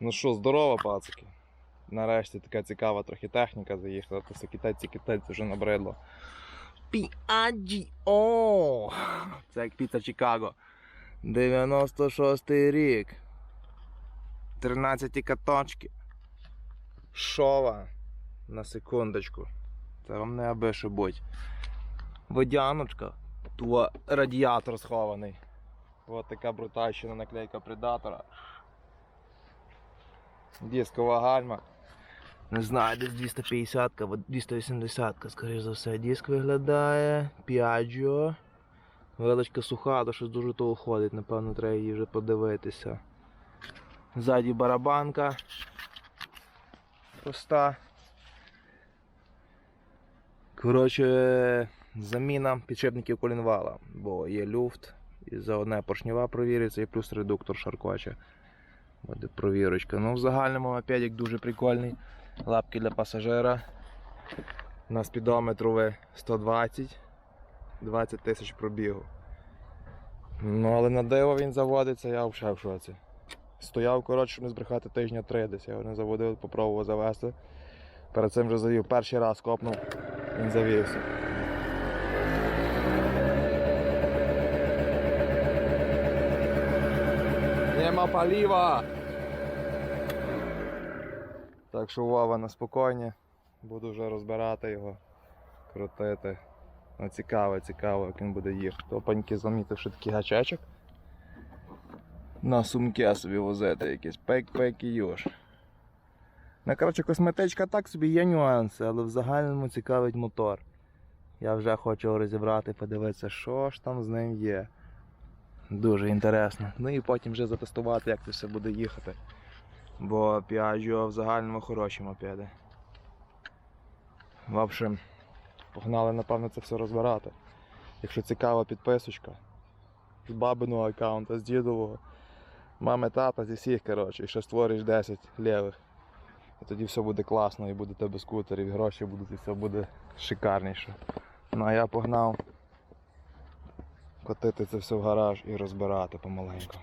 Ну що, здорово, пацики. Нарешті така цікава трохи техніка заїхала, то китайці китайці вже набридло. Піаджіо! Це як піца Чикаго. 96 рік. 13 каточки. Шова. На секундочку. Це вам не аби що будь. Водяночка. Туа радіатор схований. Ось така брутальщина наклейка предатора. Дискова гальма. Не знаю, десь 250 або 280 скоріш за все. Диск виглядає. Piaggio. Величка суха, то щось дуже того ходить, напевно, треба її вже подивитися. Ззаді барабанка. Проста. Коротше, заміна підшипників колінвала, бо є люфт, і за одне поршнева провіриться, і плюс редуктор шаркоче. Буде провірочка. Ну, в загальному мопедик дуже прикольний. Лапки для пасажира. На спідометру ви 120, 20 тисяч пробігу. Ну, але на диво він заводиться, я вже в шоці. Стояв, коротше, щоб не збрехати тижня три десь. Я його не заводив, попробував завести. Перед цим вже завів. Перший раз копнув, він завівся. Нема паліва! Так що Вова на спокійні. Буду вже розбирати його, крутити. Ну, цікаво, цікаво, як він буде їхати. Топаньки замітив, що такий гачечок. На сумки собі возити якісь пек-пек і юж. Ну, коротше, косметичка так собі є нюанси, але в загальному цікавить мотор. Я вже хочу розібрати, подивитися, що ж там з ним є. Дуже інтересно. Ну і потім вже затестувати, як це все буде їхати. Бо Piaggio в загальному хороші мопеди. В общем, погнали, напевно, це все розбирати. Якщо цікава підписочка з бабиного аккаунта, з дідового, мами, тата, зі всіх, коротше, і ще створиш 10 лівих. І тоді все буде класно, і буде тебе скутер, і гроші будуть, і все буде шикарніше. Ну а я погнав котити це все в гараж і розбирати помаленьку.